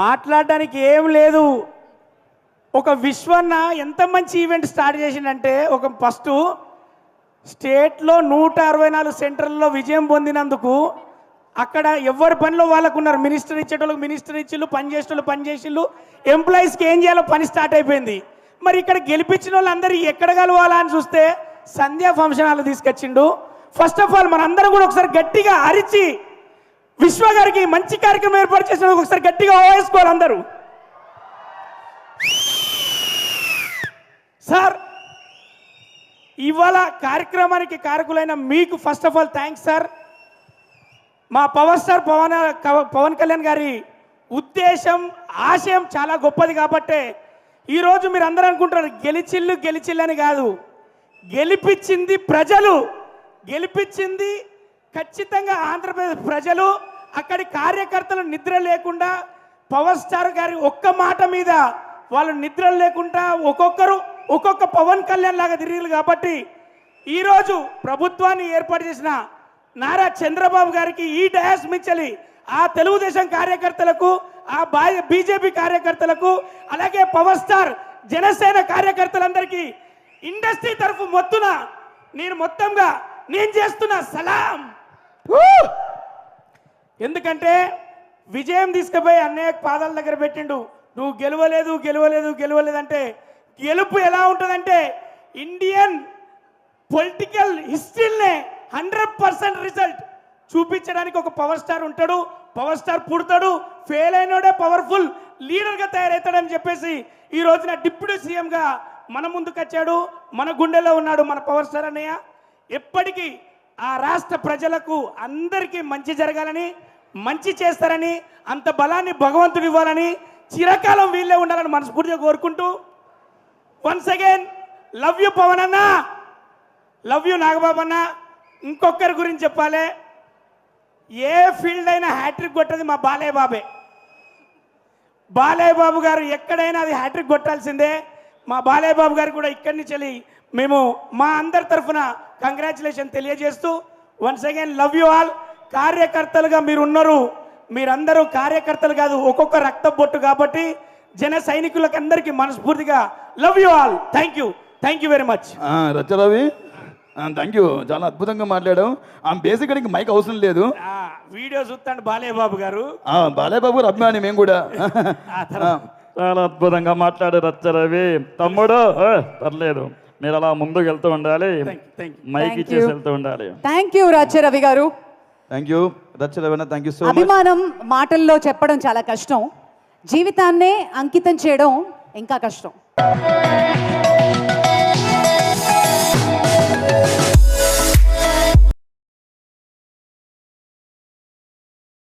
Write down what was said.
మాట్లాడడానికి ఏం లేదు. ఒక విశ్వన్న ఎంత మంచి ఈవెంట్ స్టార్ట్ చేసిండంటే ఒక ఫస్ట్ స్టేట్లో నూట అరవై నాలుగు సెంటర్లలో విజయం పొందినందుకు అక్కడ ఎవరి పనిలో వాళ్ళకు ఉన్నారు? మినిస్టర్ ఇచ్చేటోళ్ళకి మినిస్టర్ ఇచ్చిళ్ళు పని చేసేటోళ్ళు పని చేసిళ్ళు ఎంప్లాయీస్కి ఏం చేయాలో పని స్టార్ట్ అయిపోయింది. మరి ఇక్కడ గెలిపించిన వాళ్ళందరూ ఎక్కడ కలవాలా అని చూస్తే సంధ్యా ఫంక్షన్ హాల్ తీసుకొచ్చిండు. ఫస్ట్ ఆఫ్ ఆల్ మనందరం కూడా ఒకసారి గట్టిగా అరిచి విశ్వ గారికి మంచి కార్యక్రమం ఏర్పాటు చేసినందుకు ఒకసారి గట్టిగా ఓవేసుకోవాలి అందరూ. సార్ ఇవాళ కార్యక్రమానికి కారకులైన మీకు first of all thanks sir మా పవర్ స్టార్ పవన్ పవన్ కళ్యాణ్ గారి ఉద్దేశం ఆశయం చాలా గొప్పది కాబట్టే ఈరోజు మీరు అందరూ అనుకుంటారు గెలిచిల్లు గెలిచిల్లు అని కాదు. గెలిపించింది ప్రజలు గెలిపించింది ఖచ్చితంగా ఆంధ్రప్రదేశ్ ప్రజలు అక్కడి కార్యకర్తలు నిద్ర లేకుండా పవర్ స్టార్ గారి ఒక్క మాట మీద వాళ్ళు నిద్ర లేకుండా ఒక్కొక్కరు ఒక్కొక్క పవన్ కళ్యాణ్ లాగా తిరిగారు కాబట్టి ఈరోజు ప్రభుత్వాన్ని ఏర్పాటు చేసిన నారా చంద్రబాబు గారికి ఈ డయాస్ మించలి ఆ తెలుగుదేశం కార్యకర్తలకు ఆ బీజేపీ కార్యకర్తలకు అలాగే పవర్ స్టార్ జనసేన కార్యకర్తలందరికీ ఇండస్ట్రీ తరఫు మొత్తున నేను మొత్తంగా నేను చేస్తున్న సలాం. ఎందుకంటే విజయం తీసుకుపోయి అన్నయ్య పాదాల దగ్గర పెట్టిండు. నువ్వు గెలవలేదు గెలవలేదు గెలవలేదంటే గెలుపు ఎలా ఉంటుందంటే ఇండియన్ పొలిటికల్ హిస్టరీనే హండ్రెడ్ పర్సెంట్ రిజల్ట్. చూపించడానికి ఒక పవర్ స్టార్ ఉంటాడు పవర్ స్టార్ పుడతాడు ఫెయిల్ అయినోడే పవర్ఫుల్ లీడర్గా తయారవుతాడని చెప్పేసి ఈ రోజున డిప్యూటీ సీఎంగా మన ముందుకు వచ్చాడు మన గుండెలో ఉన్నాడు మన పవర్ స్టార్ అన్నయ్య. ఎప్పటికీ ఆ రాష్ట్ర ప్రజలకు అందరికీ మంచి జరగాలని మంచి చేస్తారని అంత బలాన్ని భగవంతుడు ఇవ్వాలని చిరకాలం వీళ్ళే ఉండాలని మనస్ఫూర్తిగా కోరుకుంటూ once again love you Pawan అన్న. లవ్ యూ నాగబాబు అన్న. ఇంకొకరి గురించి చెప్పాలి. ఏ ఫీల్డ్ అయినా హ్యాట్రిక్ కొట్టది మా బాలయ్య బాబే బాలయ్య బాబు గారు ఎక్కడైనా అది హ్యాట్రిక్ కొట్టాల్సిందే. మా బాలయ్య బాబు గారు కూడా ఇక్కడి నుంచి వెళ్ళి మేము మా అందరి తరఫున కంగ్రాచులేషన్ తెలియజేస్తూ once again love you all కార్యకర్తలుగా మీరు ఉన్నారు మీరందరూ కార్యకర్తలు కాదు ఒక్కొక్క రక్త బొట్టు కాబట్టి జన సైనికులకు అందరికీ మనస్ఫూర్తిగా love you all thank you thank you very much ఆ, రచ్చరవి థ్యాంక్ యూ చాలా అద్భుతంగా మాట్లాడావు. ఆ బేసిక్ నీకు మైక్ అవసరం లేదు. వీడియో చూస్తాడు బాలయ్య బాబు గారు. ఆ, బాలయ్య బాబు గారు అభిమాని మేము కూడా. చాలా అద్భుతంగా మాట్లాడు రచ్చరవి తమ్ముడు పర్లేదు. మీరు అలా ముందుకు వెళ్తూ ఉండాలి. మైక్ ఇచ్చేసి. వెళ్తూ ఉండాలి. థ్యాంక్ యూ రవి గారు. Thank you thank you so much అభిమానం మాటల్లో చెప్పడం చాలా కష్టం. జీవితాన్నే అంకితం చేయడం ఇంకా కష్టం.